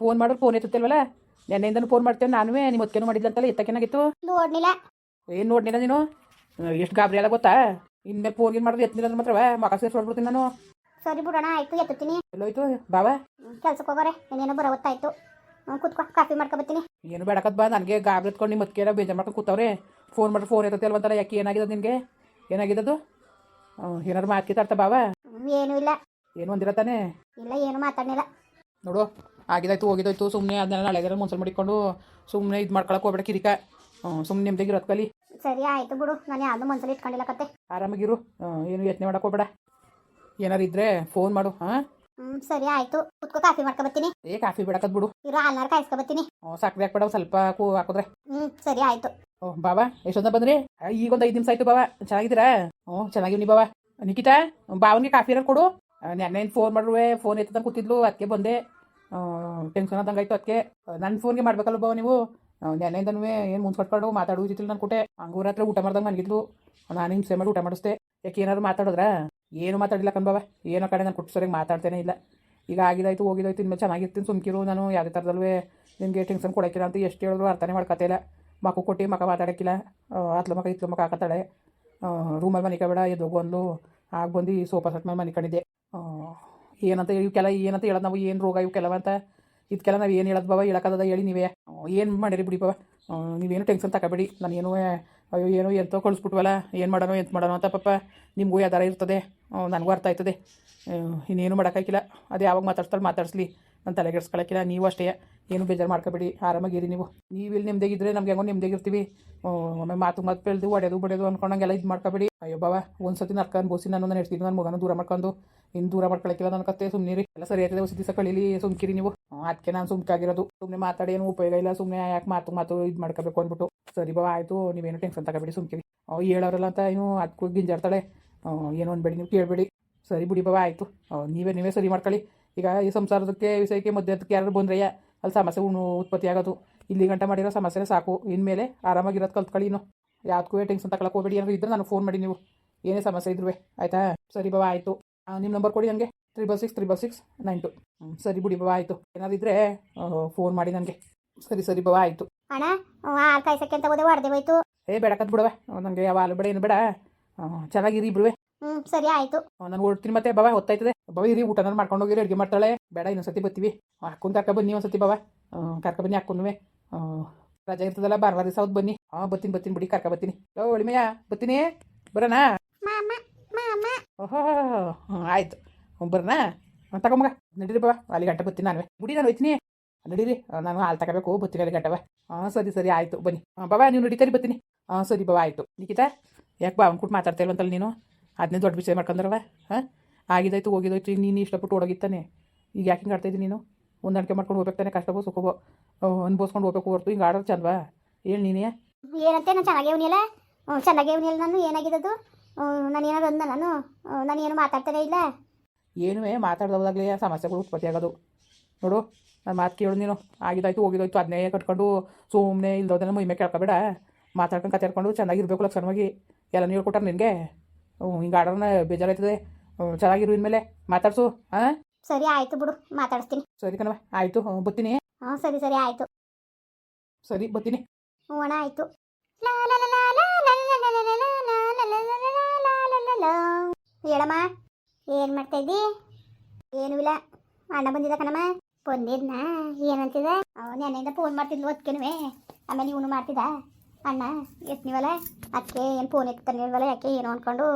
Phone ಮಾಡೋರು phone ಎತ್ತಲ್ವಲ್ಲ ನೆನ್ನೆಯಿಂದನೂ phone ಮಾಡ್ತೇವೆ ನಾನು ನಿಮ್ಮ ಅದಕ್ಕೇನು ಮಾಡಿದ್ಲಂತಲ್ಲ ಎತ್ತಕ್ಕೇನಾಗಿತ್ತು? ನೋಡ್ಲಿಲ್ಲ ಏನು ನೋಡ್ಲಿಲ್ಲ ನೀನು? ಎಷ್ಟು ಗಾಬರಿ ಎಲ್ಲ ಗೊತ್ತಾ? ಇನ್ಮೇಲೆ ಫೋನ್ ಏನು ಮಾಡೋದು ಎತ್ತಿಲ್ಲ ಅಂದ್ರೆ ಮಾತ್ರವ ಮಕ ಸೇರಿಸಿ ಹೊಡ್ಬಿಡ್ತೀನಿ ನಾನು. ಸರಿ ಬಿಡೋಣ ಆಯ್ತು ಎತ್ತುತ್ತೀನಿ. ಎಲ್ಲೋಯ್ತು ಬಾವ? ಕೆಲ್ಸಕ್ಕೆ ಹೋಗೋರೆ ಇನ್ನೇನೋ ಬರೋ ಹೊತ್ತಾಯ್ತು. ಕೂತ್ಕೊ ಕಾಫಿ ಮಾಡ್ಕೊಬತ್ತೀನಿ. ಏನು ಬೇಡಕತ್ ಬಾ ನನಗೆ ಗಾಬರಿ ಎತ್ಕೊಂಡು ನಿಮ್ಮ ಅದಕ್ಕೆ ಬೇಜಾರು ಮಾಡ್ಕೊಂಡು ಕೂತವ್ರೆ. ಫೋನ್ ಮಾಡಿ ಫೋನ್ ಎತ್ತಲ್ವಂತಲ್ಲ ಯಾಕೆ ಏನಾಗಿದೆ ನಿನಗೆ? ಏನಾಗಿದ್ದದು ಏನಾದ್ರು ಮಾತಾಡ್ತಾ ಬಾವ? ಬಾವಾ ಏನೂ ಇಲ್ಲ. ಏನು ಒಂದಿರತ್ತಾನೆ? ಇಲ್ಲ ಏನು ಮಾತಾಡಲಿಲ್ಲ ನೋಡು. ಆಗಿದಾಯ್ತು ಹೋಗಿದಾಯ್ತು. ಸುಮ್ಮನೆ ಅದನ್ನೆಲ್ಲ ನಾಳೆಗಾರ ಮುನ್ಸಲ್ ಮಾಡಿಕೊಂಡು ಸುಮ್ಮನೆ ಇದು ಮಾಡ್ಕೊಳಕ್ಕೆ ಹೋಗ್ಬೇಡ ಕಿರಿಕ. ಸುಮ್ಮನೆ ನಿಮ್ದಾಗಿರೋದು ಕಲಿ. ಸರಿ ಆಯ್ತು ಬಿಡು. ನಾನು ಯಾವ್ದು ಮನ್ಸಲ್ಲಿ ಇಟ್ಕೊಂಡಿಲ್ಲ ಕತೆ. ಆರಾಮಾಗಿರು. ಏನು ಯೋಚನೆ ಮಾಡಕ್ಕೆ ಹೋಗ್ಬೇಡ. ಏನಾರು ಇದ್ರೆ ಫೋನ್ ಮಾಡು ಹಾಂ? ಹ್ಮ್ ಸರಿ ಆಯ್ತು. ಕುತ್ಕೋ ಕಾಫಿ ಮಾಡ್ಕೊಬತ್ತೀನಿ ಏ ಕಾಫಿ ಬಿಡಕತ್ ಬಿಡು. ಇರೋ ಹಾಲ್ನಾರು ಕಾಯಿಸ್ಕೊ ಬತ್ತೀನಿ ಹ್ಞೂ ಸಕ್ಕರೆ ಹಾಕ್ಬೇಡ ಸ್ವಲ್ಪ ಕೂ ಹಾಕಿದ್ರೆ. ಹ್ಮ್ ಸರಿ ಆಯ್ತು. ಓ ಬಾಬಾ ಎಷ್ಟೊಂದ ಬಂದ್ರಿ? ಈಗ ಒಂದು ಐದು ನಿಮಿಷ ಆಯ್ತು ಬಾಬಾ ಚೆನ್ನಾಗಿದ್ದೀರಾ? ಹ್ಞೂ ಚೆನ್ನಾಗಿವ್ನಿ ಬಾಬಾ ನಿಖಿತಾ ಬಾವನಿಗೆ ಕಾಫಿ ಏನಾರು ಕೊಡು. ನೆನ್ನೆ ಫೋನ್ ಮಾಡ್ರುವೆ ಫೋನ್ ಎತ್ತದ ಕೂತಿದ್ಲು ಅದಕ್ಕೆ ಬಂದೆ. ಟೆನ್ಷನ್ ಆದಂಗೆ ಆಯ್ತು ಅದಕ್ಕೆ ನನ್ನ ಫೋನ್ಗೆ ಮಾಡ್ಬೇಕಲ್ಲ ಬಾವ ನೀವು? ನೆನ್ನೆಯಿಂದನೂ ಏನು ಮುಂದೆ ಕಟ್ಕೊಂಡು ಮಾತಾಡೋದಿತ್ತಿಲ್ಲ ನನ್ನ ಕೊಟ್ಟೆ ಹಂಗೂರ ಹತ್ರ ಊಟ ಮಾಡ್ದಂಗೆ ನನಗಿದ್ಲು. ನಾನು ಹಿಂಸೆ ಮಾಡಿ ಊಟ ಮಾಡಿಸ್ದೆ. ಯಾಕೆ ಏನಾದ್ರು ಮಾತಾಡಿದ್ರಾ? ಏನು ಮಾತಾಡಿಲ್ಲ ಕಣ್ಬಾವ ಏನೋ ಕಡೆ ನಾನು ಕೊಟ್ಟು ಸರಿಯಾಗಿ ಮಾತಾಡ್ತೇನೆ ಇಲ್ಲ. ಈಗ ಆಗಿದಾಯ್ತು, ಹೋಗಿದಾಯ್ತು, ಇನ್ಮೇಲೆ ಚೆನ್ನಾಗಿರ್ತೀನಿ ಸುಮ್ಕಿರು ನಾನು. ಯಾವುದೇ ಥರದಲ್ವೇ ನಿಮಗೆ ಟೆನ್ಷನ್ ಕೊಡೋಕ್ಕಿಲ್ಲ ಅಂತ ಎಷ್ಟು ಹೇಳಿದ್ರು ಅರ್ಥನೇ ಮಾಡ್ಕೊತಿಲ್ಲ ಮಕ್ಕ ಕೊಟ್ಟು ಮಕ್ಕ ಮಾತಾಡೋಕ್ಕಿಲ್ಲ. ಅತ್ಲ ಮಕ್ಕ ಇತ್ಲ ಮಕ್ಕ ಹಾಕತ್ತಾಳೆ. ರೂಮಲ್ಲಿ ಮನಿಕಬೇಡ ಎದ್ದೋಗು ಅಂದ್ಲು. ಆಗ ಬಂದು ಸೋಫಾ ಸೆಟ್ ಮೇಲೆ ಮನಿಕೊಂಡಿದ್ದೆ. ಏನಂತ ಇವಕ್ಕೆಲ್ಲ ಏನಂತ ಹೇಳೋದು ನಾವು, ಏನು ರೋಗ ಇವಕ್ಕೆಲ್ಲ ಅಂತ ಇದಕ್ಕೆಲ್ಲ ನಾವು ಏನು ಹೇಳೋದು ಬಾವ ಹೇಳಕ್ಕದ ಹೇಳಿ ನೀವೇ. ಏನು ಮಾಡಿರಿ ಬಿಡಿ ಬಾ ನೀವೇನು ಟೆನ್ಷನ್ ತಗೋಬೇಡಿ ನಾನು ಏನೂ, ಅಯ್ಯೋ, ಏನೋ ಎಂತೋ ಕಳಿಸ್ಬಿಟ್ವಲ್ಲ, ಏನು ಮಾಡೋಣ ಎಂತ ಮಾಡೋಣ ಅಂತ ಪಾಪ ನಿಮಗೂ ಯಾವ್ದಾರ ಇರ್ತದೆ. ನನಗೂ ಅರ್ಥ ಆಯ್ತದೆ. ಇನ್ನೇನು ಮಾಡೋಕ್ಕಾಗಿಲ್ಲ ಅದೇ ಯಾವಾಗ ಮಾತಾಡ್ಸ್ತಾಳೆ ಮಾತಾಡಿಸ್ಲಿ. ನಾನು ತಲೆಗೆಡ್ಸ್ಕೊಳಕ್ಕಿಲ್ಲ ನೀವು ಅಷ್ಟೇ. ಏನು ಬೇಜಾರು ಮಾಡ್ಕೋಬೇಡಿ, ಆರಾಮಾಗಿರಿ ನೀವು. ನೀವು ಇಲ್ಲಿ ನಿಮ್ದಾಗಿದ್ರೆ ನಮ್ಗೆ ಹೆಂಗೋ ನಿಮ್ದಾಗಿರ್ತೀವಿ ಒಮ್ಮೆ ಮಾತು ಮಾತು ಬೆಳೆದು ಒಡೆದು ಬಡೆದು ಅನ್ಕೊಂಡಂಗೆಲ್ಲ ಇದು ಮಾಡ್ಕೋಬೇಡಿ. ಅಯ್ಯೋ ಬಾವ, ಒಂದ್ಸತಿ ನರ್ಕ ಅನ್ಬೋಸಿ ನಾನು ನಾನು ಹೇಳ್ತೀನಿ ನನ್ನ ಮಗನ ದೂರ ಮಾಡ್ಕೊಂಡು ಇನ್ನು ದೂರ ಮಾಡ್ಕೊಳಕ್ಕಿಲ್ಲ ನನ್ನ ಸುಮ್ಮನೆ ರೀ ಎಲ್ಲ ಸರಿ ಆಯ್ತದೆ ಹೊಸ ದಿವಸ ಕಳೀಲಿ ಸುಮ್ಕಿರಿ ನೀವು. ಅದಕ್ಕೆ ನಾನು ಸುಮ್ಕಾಗಿರೋದು. ಸುಮ್ಮನೆ ಮಾತಾಡಿ, ಏನು ಉಪಯೋಗ ಇಲ್ಲ ಸುಮ್ಮನೆ ಯಾಕೆ ಮಾತು ಮಾತು ಇದು ಮಾಡ್ಕೋಬೇಕು ಅಂದ್ಬಿಟ್ಟು. ಸರಿ ಬಾವ, ಆಯಿತು, ನೀವೇನು ಟೆನ್ಷನ್ ತಗೋಬೇಡಿ, ಸುಮ್ಕಿರಿ. ಹೇಳೋರಲ್ಲ ಅಂತ ಏನು ಅದಕ್ಕೂ ಗಿಂಜಾಡ್ತಾಳೆ. ಏನು ಅನ್ಬೇಡಿ, ನೀವು ಕೇಳಬೇಡಿ. ಸರಿ ಬಿಡಿ ಬಾವ, ಆಯಿತು. ನೀವೇ ನೀವೇ ಸರಿ ಮಾಡ್ಕೊಳ್ಳಿ. ಈಗ ಈ ಸಂಸಾರದಕ್ಕೆ ವಿಷಯಕ್ಕೆ ಮಧ್ಯದಕ್ಕೆ ಯಾರು ಬಂದ್ರಯ್ಯ ಅಲ್ಲಿ ಸಮಸ್ಯೆ ಉಣ್ಣು ಉತ್ಪತ್ತಿ ಆಗೋದು. ಇಲ್ಲಿ ಗಂಟ ಮಾಡಿರೋ ಸಮಸ್ಯೆ ಸಾಕು. ಇನ್ಮೇಲೆ ಆರಾಮಾಗಿರೋದು ಕಲ್ತ್ಕೊಳ್ಳಿ ಇನ್ನು. ಯಾವ್ದಕ್ಕೂ ಟೆನ್ಷನ್ ತಗೊಳಕ್ಕೆ ಹೋಗ್ಬೇಡಿ. ಏನಾದ್ರು ಇದ್ರೆ ನಾನು ಫೋನ್ ಮಾಡಿ ನೀವು. ಏನೇ ಸಮಸ್ಯೆ ಇದ್ರೂ ಆಯ್ತಾ? ಸರಿ ಬಾಬಾ ಆಯಿತು. ನಿಮ್ಮ ನಂಬರ್ ಕೊಡಿ ನನಗೆ. Triple six triple six nine two ಸರಿ ಬಿಡಿ ಬಾಬಾ ಆಯಿತು. ಏನಾದ್ರು ಇದ್ರೆ ಫೋನ್ ಮಾಡಿ ನನಗೆ. ಸರಿ ಸರಿ ಬಾಬಾ ಆಯಿತು. ಅಣ್ಣ ಹಾಲು ಕಾಯ್ಸಕ್ಕೆ ಅಂತ ಹೋದೆ ಹೊಡೆದೆ ಹೋಯ್ತು. ಏ ಬೇಡಕತ್ ಬಿಡವೆ ನನಗೆ ಯಾವ ಹಾಲು ಬೇಡ ಏನು ಬೇಡ. ಚೆನ್ನಾಗಿರಿ ಇಬ್ರುವೆ. ಹ್ಮ್ ಸರಿ ಆಯ್ತು. ನಾನು ಹೊರಡ್ತೀನಿ ಮತ್ತೆ ಬಾವಾ ಹೊತ್ತಾಯ್ತದೆ. ಬಾಬಾ ಇರಿ ಊಟನ ಮಾಡ್ಕೊಂಡು ಹೋಗಿರಿ ಅಡುಗೆ ಮಾಡ್ತಾಳೆ. ಬೇಡ ಇನ್ನೊಂದ್ಸತಿ ಬರ್ತೀವಿ. ಹಾಕೊಂಡು ಕರ್ಕ ಬನ್ನಿ ಒಂದ್ಸತಿ ಬಾಬಾ ಕರ್ಕ ಬನ್ನಿ ಹಾಕೊಂಡ್ವೆ ರಜೆ ಇರ್ತದಲ್ಲ ಭಾನುವಾರ ದಿವಸ ಹೌದು ಬನ್ನಿ. ಹಾಂ ಬರ್ತೀನಿ ಬರ್ತೀನಿ ಬಿಡಿ ಕರ್ಕ ಬರ್ತೀನಿ. ಓ ಒಳಿಮೆಯ ಬರ್ತೀನಿ. ಬರೋಣ ಮಾಮಾ ಮಾಮಾ. ಓಹೋ ಹ್ಞೂ ಆಯ್ತು. ಹ್ಞೂ ಬರೋಣ ತಗೊಂಬಗ ನಡೀರಿ ಬಾಬಾ ಅಲ್ಲಿ ಗಂಟೆ ಬರ್ತೀನಿ ನಾನು ಬಿಡಿ ನಾನು ಹೋಯ್ತೀನಿ. ನಡೀರಿ ನಾನು ಹಾಲು ತಗೋಬೇಕು ಬರ್ತೀನಿ ಅಲ್ಲಿ ಗಂಟವ ಹಾಂ ಸರಿ ಸರಿ ಆಯಿತು ಬನ್ನಿ. ಬಾಬಾ ನೀವು ನಡೀತಾರಿ ಬರ್ತೀನಿ. ಹಾಂ ಸರಿ ಬಾಬಾ ಆಯಿತು. ನಿಖಿತಾ ಯಾಕೆ ಬಾವನ್ ಕೊಟ್ಟು ಮಾತಾಡ್ತಾ ಇಲ್ವಂತಲ್ಲ ನೀನು? ಅದನ್ನೇ ದೊಡ್ಡ ವಿಷಯ ಮಾಡ್ಕೊಂಡ್ರವ ಹಾಂ? ಆಗಿದಾಯ್ತು ಹೋಗಿದಾಯ್ತು ಈಗ ನೀನು ಇಷ್ಟಪಟ್ಟು ಓಡೋಗಿತ್ತಾನೆ ಈಗ ಯಾಕೆ ಹಿಂಗೆ ಆಡ್ತಾಯಿದ್ದೀನಿ ನೀನು? ಹೊಂದಾಣಿಕೆ ಮಾಡ್ಕೊಂಡು ಹೋಗ್ಬೇಕು ತಾನೆ ಕಷ್ಟವೋ ಸುಖವೋ ಅನ್ಬೋಸ್ಕೊಂಡು ಹೋಗ್ಬೇಕು ಹೊರ್ತು ಹಿಂಗೆ ಆಡೋದು ಚಂದವಾ ಹೇಳಿ ನೀನೇ. ಏನಂತೆ ನಾನು ಚೆನ್ನಾಗೇ ಅವನಿಲ್ಲ ಚೆನ್ನಾಗೇ ಅವನಿಲ್ಲ ನಾನು? ಏನಾಗಿದ್ದದು? ನಾನು ಏನಾದ್ರು ಅಂದ ನಾನು? ನಾನು ಏನು ಮಾತಾಡ್ತಾನೆ ಇಲ್ಲ? ಏನುವೇ ಮಾತಾಡ್ದವಾಗಲೇ ಸಮಸ್ಯೆಗಳು ಉತ್ಪತ್ತಿ ಆಗೋದು. ನೋಡು ನಾನು ಮಾತು ಕೇಳು ನೀನು. ಆಗಿದಾಯ್ತು ಹೋಗಿದಾಯ್ತು ಅದನ್ನೇ ಕಟ್ಕೊಂಡು ಸುಮ್ಮನೆ ಇಲ್ದೋದನ್ನ ಮೈ ಮೇಲೆ ಕೇಳ್ಕೊಬೇಡ. ಮಾತಾಡ್ಕೊಂಡು ಚೆನ್ನಾಗಿ ಚೆನ್ನಾಗಿರ್ಬೇಕು ಲಕ್ಷಣವಾಗಿ. ಎಲ್ಲ ಹೇಳ್ಕೊಟ್ಟಾರ ನಿನಗೆ? ಹಿಂಗೆ ಆಡೋದನ್ನ ಬೇಜಾರಾಯ್ತದೆ ಚೆನ್ನಾಗಿರು ಇನ್ಮೇಲೆ ಮಾತಾಡ್ಸು ಹಾಂ ಸರಿ ಆಯಿತು ಬಿಡು ಮಾತಾಡಿಸ್ತೀನಿ ಸರಿ ಕಣವ ಆಯಿತು ಬರ್ತೀನಿ ಹಾ ಸರಿ ಸರಿ ಆಯಿತು ಸರಿ ಬರ್ತೀನಿ ಹ್ಞೂ ಆಯ್ತು ಆಯಿತು ಹೇಳಮ್ಮ ಏನು ಮಾಡ್ತಾ ಇದ್ದಿ ಏನೂ ಇಲ್ಲ ಅಣ್ಣ ಬಂದಿದ್ದ ಕಣಮ್ಮ ಬಂದಿದ್ನಾ ಏನಂತಿದೆ ಅವ್ನು ನೆನ್ನೆಯಿಂದ ಫೋನ್ ಮಾಡ್ತಿದ್ಲು ಅದಕ್ಕೇನುವೆ ಆಮೇಲೆ ಇವನು ಮಾಡ್ತಿದ್ದ ಅಣ್ಣ ಎತ್ನಿವಲ್ಲ ಅದಕ್ಕೆ ಏನು ಫೋನ್ ಎತ್ತಾನೆ ಇಲ್ವಲ್ಲ ಯಾಕೆ ಏನು ಅಂದ್ಕೊಂಡು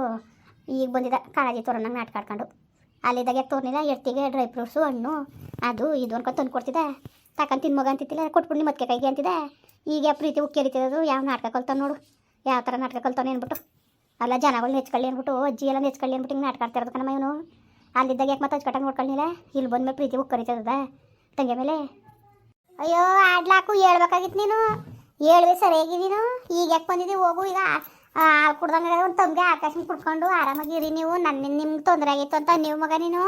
ಈಗ ಬಂದಿದ್ದ ಕಾಳಜಿ ತೋರಣಂಗೆ ನಾಟಕ ಆಡ್ಕೊಂಡು. ಅಲ್ಲಿದ್ದಾಗ ಯಾಕೆ ತೋರ್ನಿಲ್ಲ ಎಷ್ಟಿಗೆ ಡ್ರೈ ಫ್ರೂಟ್ಸು ಹಣ್ಣು, ಅದು, ಇದು ಅನ್ಕೊಂಡು ತಂದು ಕೊಡ್ತಿದ್ದೆ. ತಕ್ಕಂತ ತಿನ್ ಮಗ ಅಂತಿತ್ತಿಲ್ಲ? ನಿಮ್ಮ ಮತ್ತೆ ಕೈಗೆ ಅಂತಿದ್ದೆ? ಈಗ ಯಾವ ಪ್ರೀತಿ ಉಕ್ಕೇರಿತಿರೋದು ಯಾವ ನಾಟಕ ಕಲ್ತಾವ ನೋಡು. ಯಾವ ಥರ ನಾಟಕ ಕಲ್ತಾನೆ ಅಂದ್ಬಿಟ್ಟು ಅಲ್ಲ ಜನಗಳು ನೆಚ್ಕೊಳ್ಳಿ ಅಂದ್ಬಿಟ್ಟು ಅಜ್ಜಿ ಎಲ್ಲ ನೆಚ್ಕೊಳ್ಳಿ ಅಂದ್ಬಿಟ್ಟು ಹಿಂಗೆ ನಾಟಕ ಆಡ್ತಾ ಇರೋದು ಕಣಮ್ಮ ಇವನು. ಅಲ್ಲಿದ್ದಾಗ ಯಾಕೆ ಮತ್ತೆ ಅಚ್ಚುಕಟ್ಟಾಗಿ ನೋಡ್ಕೊಳ್ಳಿಲ್ಲ ಇಲ್ಲಿ ಬಂದ್ಮೇಲೆ ಪ್ರೀತಿ ಉಕ್ಕರಿತದ ತಂಗಿ ಮೇಲೆ. ಅಯ್ಯೋ, ಆಡ್ಲಾಕು ಹೇಳ್ಬೇಕಾಗಿತ್ತು ನೀನು. ಹೇಳ್ದೆ ಸರಿಯಾಗಿ ನೀನು? ಈಗ ಯಾಕೆ ಬಂದಿದ್ದೀವಿ ಹೋಗು, ಈಗ ಹಾಲು ಕುಡ್ದಂಗೆ ಒಂದು ತಂಗೆ ಆಕಾಶ ಕುಡ್ಕೊಂಡು ಆರಾಮಾಗಿರಿ ನೀವು. ನನ್ನ ನಿಮ್ಗೆ ತೊಂದರೆ ಆಗಿತ್ತು ಅಂತ ನೀವು ಮಗ ನೀನು.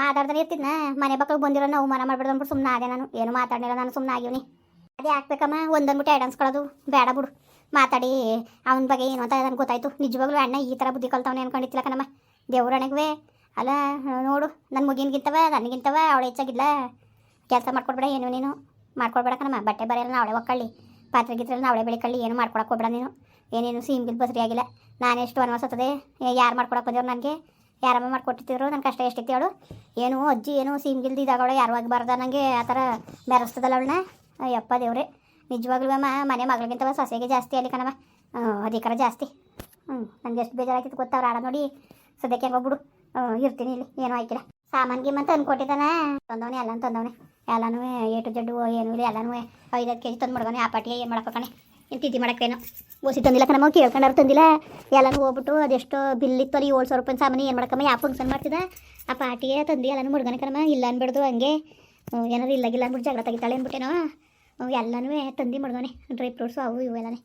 ಮಾತಾಡ್ದ್ರೆ ಇರ್ತಿದ್ನ? ಮನೆ ಮಕ್ಕಳು ಬಂದಿರೋ ನಾವು ಮನ ಮಾಡ್ಬಿಡ್ದು ಅಂದ್ಬಿಟ್ಟು ಸುಮ್ಮನೆ ಆದೆ ನಾನು. ಏನು ಮಾತಾಡಿಲ್ಲ ನಾನು ಸುಮ್ಮನೆ ಆಗಿವ್ನಿ. ಅದೇ ಹಾಕ್ಬೇಕಮ್ಮ ಒಂದನ್ಬಿಟ್ಟು ಐಡನ್ಸ್ ಕೊಡೋದು. ಬೇಡ ಬಿಡು. ಮಾತಾಡಿ, ಅವನ ಬಗ್ಗೆ ಏನು ಅಂತ ನನಗೆ ಗೊತ್ತಾಯ್ತು. ನಿಜವಾಗ್ಲೂ ಅಣ್ಣ ಈ ಥರ ಬುದ್ಧಿ ಕಲ್ತವನೇ ಅನ್ಕೊಂಡಿತ್ತಿಲ್ಲ ಕಣಮ್ಮ. ದೇವ್ರ ಅಣ್ಣಗವೇ ಅಲ್ಲ, ನೋಡು ನನ್ನ ಮುಗಿನ್ಗಿಂತವ, ನನಗಿಂತವ, ಅವಳು ಹೆಚ್ಚಾಗಿಲ್ಲ ಕೆಲಸ ಮಾಡ್ಕೊಡ್ಬೇಡ ಏನು ನೀನು? ಮಾಡ್ಕೊಡ್ಬೇಡ ಕಣಮ್ಮ. ಬಟ್ಟೆ ಬರೆಯಲ್ಲ, ನಾವಳೆ ಒಕ್ಕಳ್ಳಿ. ಪಾತ್ರೆ ಗಿತ್ರೆ ನಾವಳೆ ಬೆಳಿಕಳ್ಳಿ ಏನು ಮಾಡ್ಕೊಳಕ್ಕೆ ಹೋಗ್ಬೇಡ ನೀನು. ಏನೇನು ಸೀಮ್ಗಿಲ್ ಬಸರಿ ಆಗಿಲ್ಲ. ನಾನು ಎಷ್ಟು ವನವಾಸ ಹತ್ತದೆ ಯಾರು ಮಾಡ್ಕೊಡಕ್ಕೆ ಬಂದಿರೋ ನನಗೆ? ಯಾರಮ್ಮ ಮಾಡ್ಕೊಟ್ಟಿದ್ರು? ನನ್ನ ಕಷ್ಟ ಎಷ್ಟಿತ್ತು ಹೇಳು. ಏನು ಅಜ್ಜಿ ಏನು ಸೀಮ್ಗಿಲ್ದು ಇದಾಗವಳೆ ಯಾರು ಆಗಬಾರ್ದ ನನಗೆ ಆ ಥರ ಬೆರೆಸ್ತದಲ್ಲ ಅವಳನ್ನ? ಅಯ್ಯಪ್ಪ ದೇವ್ರೆ. ನಿಜವಾಗ್ಲೂ ಅಮ್ಮ ಮನೆ ಮಗಳಿಗಿಂತ ಸೊಸೆಗೆ ಜಾಸ್ತಿ ಅಲ್ಲಿ ಆ, ಅಧಿಕಾರ ಜಾಸ್ತಿ. ಹ್ಞೂ ನನಗೆ ಎಷ್ಟು ಬೇಜಾರಾಗಿತ್ತು ಗೊತ್ತವ್ರು ಆಡ ನೋಡಿ. ಸದ್ಯಕ್ಕೆ ಹೋಗ್ಬಿಡು. ಇರ್ತೀನಿ ಇಲ್ಲಿ. ಏನೂ ಆಯ್ಕಿಲ್ಲ ಗಿಮನ್ ತಂದು ತಂದ್ಕೊಟ್ಟಿದ್ದಾನೆ ತಂದವನೇ ಎಲ್ಲ ತಂದವನೆ. ಎಲ್ಲಾನು ಏ ಟು ಜಡ್ಡು ಏನು ಇಲ್ಲ, ಎಲ್ಲಾನು ಐದೈದು ಕೆ ಜಿ ತಂದು ಮಡ್ಗವನೆ ಆ ಪಾಟಿಗೆ ಏನು ಮಾಡಕ್ಕೆ ಕಣೆ ಏನು ತಿದ್ದಿ ಮಾಡಕ್ಕೇನು ಓಸಿ ತಂದಿಲ್ಲ ಕಣಮ್ಮ, ಕೇಳ್ಕೊಂಡಾರು ತಂದಿಲ್ಲ. ಎಲ್ಲನೂ ಹೋಗ್ಬಿಟ್ಟು ಅದೆಷ್ಟು ಬಿಲ್ ಇತ್ತು ಅಲ್ಲಿ ಏಳು ಸಾವಿರ ರೂಪಾಯಿ ಸಾಮಾನು ಏನು ಮಾಡಕ್ಕಮ್ಮ ಯಾವ ಫಂಕ್ಷನ್ ಮಾಡ್ತಿದ್ದ. ಆ ಪಾಟಿಗೆ ತಂದು ಎಲ್ಲನೂ ಮುಡ್ಗನೆ ಕಣಮ್ಮ, ಇಲ್ಲ ಅನ್ಬಿಡ್ದು ಹಂಗೆ. ಏನಾದ್ರೂ ಇಲ್ಲ ಇಲ್ಲ ಅಂದ್ಬಿಟ್ಟು ಜಗಳ ತೆಗಿತಾಳೆ ಅಂದ್ಬಿಟ್ಟೇನೋ ಎಲ್ಲನೂ ತಂದು ಮಡ್ಗವನೆ ಡ್ರೈ ಫ್ರೂಟ್ಸು ಅವು ಇವು ಎಲ್ಲನೇ.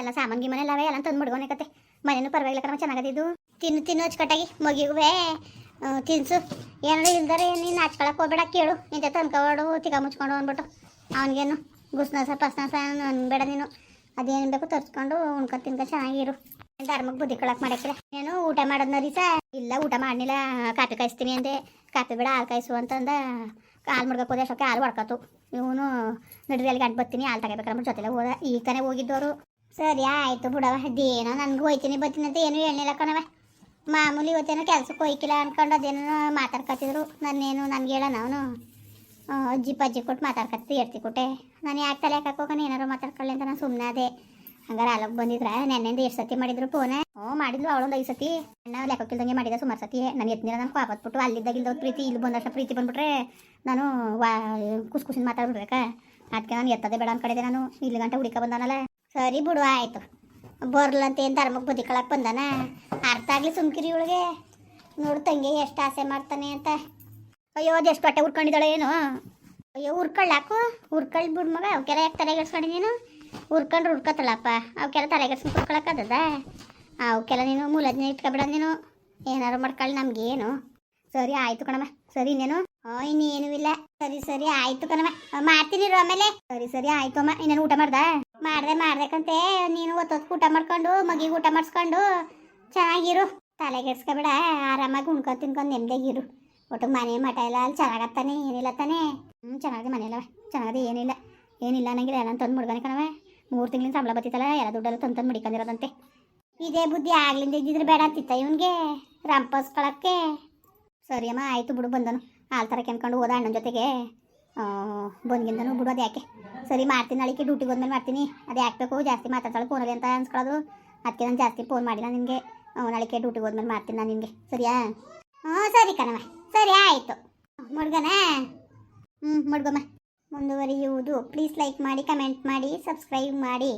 ಎಲ್ಲ ಸಾಮಾನು ಮನೆ ಎಲ್ಲವೇ ಎಲ್ಲ ತಂದು ಮಡ್ಗವನೆ ಕತೆ. ಮನೇನು ಪರವಾಗಿಲ್ಲ ಕಣಮ್ಮ ಚೆನ್ನಾಗದಿದ್ದು ತಿನ್ನು ತಿನ್ನು ಅಚ್ಚುಕಟ್ಟಾಗಿ, ಮಗಿಗುವೆ. ತಿನ್ಸು. ಏನಾದ್ರು ಇಲ್ದಾರೆ ನೀನು ನಾಚ್ಕೊಳಕ್ಕೆ ಹೋಗ್ಬೇಡ, ಕೇಳು. ನಿಂತೆ ತಂದ್ಕೊಡು ತಿಕ್ಕ ಮುಚ್ಕೊಂಡು ಅಂದ್ಬಿಟ್ಟು. ಅವನಿಗೇನು ಗುಸ್ನಸ ಪಸ್ನಸ ಅನ್ಬೇಡ ನೀನು. ಅದೇನು ಬೇಕು ತರ್ಸ್ಕೊಂಡು ಉಣ್ಕೊಂಡು ತಿನ್ಕ, ಚೆನ್ನಾಗಿರು. ಧರ್ಮಕ್ಕೆ ಬುದ್ಧಿ ಕೊಳಕ್ ಮಾಡಕ್ಕಿಲ್ಲ ನೀನು ಊಟ ಮಾಡೋದ್ನ ರೀ ಸಾ ಇಲ್ಲ, ಊಟ ಮಾಡಲಿಲ್ಲ ಕಾಫಿ ಕಾಯಿಸ್ತೀನಿ ಅಂದೆ. ಕಾಫಿ ಬೇಡ, ಹಾಲು ಕಾಯಿಸು ಅಂತಂದ. ಹಾಲು ಮುಡ್ಗಕ್ಕೆ ಹೋದೆ ಅಷ್ಟೊಕ್ಕೆ ಹಾಲು ಹೊಡ್ಕತ್ತು ಇವನು ನಡುವೆ ಅಲ್ಲಿ ಗಂಟು ಬರ್ತೀನಿ ಹಾಲು ತಗೋಬೇಕಂದ್ರೆ ಜೊತೆಲೆ ಹೋದ. ಈಗ ತಾನೇ ಹೋಗಿದ್ದವರು ಸರಿ, ಆಯಿತು ಬಿಡವ ಅದೇನೋ ನನಗೂ ಹೋಯ್ತೀನಿ ಬರ್ತೀನಿ ಅಂತ ಏನು ಹೇಳಿಲ್ಲ ಕಣವ ಮಾಮೂಲಿ ಇವತ್ತೇನೋ ಕೆಲ್ಸಕ್ಕೆ ಹೋಯ್ಕಿಲ್ಲ ಅನ್ಕೊಂಡು ಅದೇನೋ ಮಾತಾಡ್ಕತ್ತಿದ್ರು. ನನ್ನೇನು, ನನಗೆ ಹೇಳೋಣ ಅವನು. ಅಜ್ಜಿ ಪಜ್ಜಿ ಕೊಟ್ಟು ಮಾತಾಡ್ಕತ್ತಿ ಎಡ್ತಿ ಕೊಟ್ಟೆ. ನಾನು ಯಾಕೆ ತಲೆ ಹಾಕೋಕೆ ಏನಾರು ಮಾತಾಡ್ಕೊಳ್ಳಿ ಅಂತ ನಾನು ಸುಮ್ಮನೆ ಅದೇ ಹಂಗಾರೆ ಅಲ್ಲಿಗೆ ಬಂದಿದ್ರ ನೆನ್ನೆಂದು ಎಷ್ಟು ಸತಿ ಮಾಡಿದ್ರು ಫೋನ್ ಓ ಮಾಡಿದ್ಲು ಅವಳೊಂದು ಐದು ಸತಿ ಅಣ್ಣ ಲೆಕ್ಕಕ್ಕಿಲ್ದಂಗೆ ಮಾಡಿದ ಸುಮಾರು ಸತಿ ನಾನು ಎತ್ತಿನ ನಾನು ಅಲ್ಲಿ ಇಲ್ದವ್ರು ಪ್ರೀತಿ, ಇಲ್ಲಿ ಬಂದಷ್ಟು ಪ್ರೀತಿ ಬಂದ್ಬಿಟ್ರೆ ನಾನು ವಾ, ಕುಸ್ ಕುಸಿನ ಮಾತಾಡ್ಬಿಡ್ಬೇಕಾ? ಅದಕ್ಕೆ ನಾನು ಎತ್ತದೆ ಬೇಡ ಅನ್ಕಡೆದೆ ನಾನು. ಇಲ್ಲಿ ಗಂಟೆ ಹುಡುಕ ಬಂದಾನಲ್ಲ. ಸರಿ ಬಿಡು, ಆಯಿತು. ಬರ್ಲಂತ ಏನು ಧರ್ಮಕ್ಕೆ ಬುದ್ಧಿ ಕಳಕ್ಕೆ ಬಂದಾನ? ಅರ್ಥ ಆಗಲಿ ಸುಮ್ಕಿರಿ ಇವಳಿಗೆ. ನೋಡು ತಂಗಿ ಎಷ್ಟು ಆಸೆ ಮಾಡ್ತಾನೆ ಅಂತ. ಅಯ್ಯೋ ಎಷ್ಟು ಬಟ್ಟೆ ಉರ್ಕೊಂಡಿದ್ದಾಳೆ ಏನು. ಅಯ್ಯೋ, ಉರ್ಕೊಳ್ಳಾಕು? ಉರ್ಕೊಳ್ಳಿ ಬಿಡು ಮಗ ಅವಕ್ಕೆಲ್ಲ ಯಾಕೆ ತಲೆಗೆಡ್ಸ್ಕೊಂಡು ನೀನು? ಉರ್ಕೊಂಡ್ರೆ ಉರ್ಕೊತಳಪ್ಪ ಅವಕ್ಕೆಲ್ಲ ತಲೆಗೆಡ್ಸ್ಕೊಂಡು ಉರ್ಕೊಳಕ್ಕದ ಅವಕ್ಕೆಲ್ಲ ನೀನು ಮೂಲಜ್ಞೆ ಇಟ್ಕೊಬಿಡ ನೀನು. ಏನಾರು ಮಾಡ್ಕೊಳ್ಳಿ ನಮಗೇನು. ಸರಿ, ಆಯ್ತು ಕಣಮ್ಮ. ಸರಿ ಹ್ಞೂ ಇನ್ನೇನು ಇಲ್ಲ. ಸರಿ ಸರಿ ಆಯ್ತು ಆ, ಮಾಡ್ತೀನಿ ಆಮೇಲೆ. ಸರಿ ಸರಿ ಆಯ್ತು ಅಮ್ಮ. ಇನ್ನೇನು ಊಟ ಮಾಡ್ದ? ಮಾಡ್ದೆ ಮಾಡ್ಬೇಕಂತೆ ನೀನು ಒತ್ತೊತ್ತು ಊಟ ಮಾಡ್ಕೊಂಡು ಮಗಿಗೆ ಊಟ ಮಾಡಿಸ್ಕೊಂಡು ಚೆನ್ನಾಗಿರು. ತಲೆಗೆಡ್ಸ್ಕೊಬೇಡ. ಆರಾಮಾಗಿ ಉಣ್ಕೊಂಡು ತಿನ್ಕೊಂಡು ನೆಮ್ಮದಿಯಾಗಿರು ಒಟ್ಟು ಮನೆ ಮಠ ಇಲ್ಲ ಅಲ್ಲಿ ಚೆನ್ನಾಗತ್ತಾನೆ ಏನಿಲ್ಲ ತಾನೆ. ಹ್ಞೂ ಚೆನ್ನಾಗಿದೆ ಮನೆಯಲ್ಲ ಚೆನ್ನಾಗಿದೆ ಏನಿಲ್ಲ. ಏನಿಲ್ಲ ಅನ್ನಂಗಿಲ್ಲ. ಎಲ್ಲ ತಂದು ಮುಡ್ಗಾನೆ ಕಣವೆ ಮೂರು ತಿಂಗಳಿನ ಸಂಬಳ ಬತ್ತಿತ್ತಲ್ಲ. ಎಲ್ಲ ದುಡ್ಡೆಲ್ಲ ತಂದು ತಂದು ಮುಡಿಕೊಂಡಿರೋದಂತೆ. ಇದೇ ಬುದ್ಧಿ ಆಗ್ಲಿಂದ ಇದ್ದಿದ್ರೆ ಬೇಡ ಅಂತಿತ್ತ ಇವನಿಗೆ. ರಂಪಸ್ಕೊಳಕ್ಕೆ ಸರಿ ಅಮ್ಮ ಆಯಿತು ಬಿಡು ಬಂದನು. ಹಾಲು ಥರ ಕೆಮ್ಕೊಂಡು ಹೋದ ಅಣ್ಣನ ಜೊತೆಗೆ ಬಂದ್ಗಿಂದನು ಬಿಡೋದು ಯಾಕೆ? ಸರಿ ಮಾಡ್ತೀನಿ ನಾಳೆಗೆ ಡ್ಯೂಟಿಗೆ ಹೋದ್ಮೇಲೆ ಮಾಡ್ತೀನಿ. ಅದು ಯಾಕಬೇಕು ಜಾಸ್ತಿ ಮಾತಾಡ್ತಾಳೆ ಫೋನಲ್ಲಿ ಅಂತ ಅನ್ಸ್ಕೊಳ್ಳೋದು. ಅದಕ್ಕೆ ನಾನು ಜಾಸ್ತಿ ಫೋನ್ ಮಾಡಿಲ್ಲ ನಿನಗೆ. ನಾಳೆಗೆ ಡ್ಯೂಟಿಗೆ ಹೋದ್ಮೇಲೆ ಮಾಡ್ತೀನಿ ನಾನು ನಿನಗೆ. ಸರಿಯಾ? ಹ್ಞೂ ಸರಿ ಕಣಮ್ಮ ಸರಿ, ಆಯಿತು. ಮುಡ್ಗನ? ಹ್ಞೂ ಮುಡ್ಗಮ್ಮ. ಮುಂದುವರಿಯುವುದು. ಪ್ಲೀಸ್ ಲೈಕ್ ಮಾಡಿ ಕಮೆಂಟ್ ಮಾಡಿ ಸಬ್ಸ್ಕ್ರೈಬ್ ಮಾಡಿ.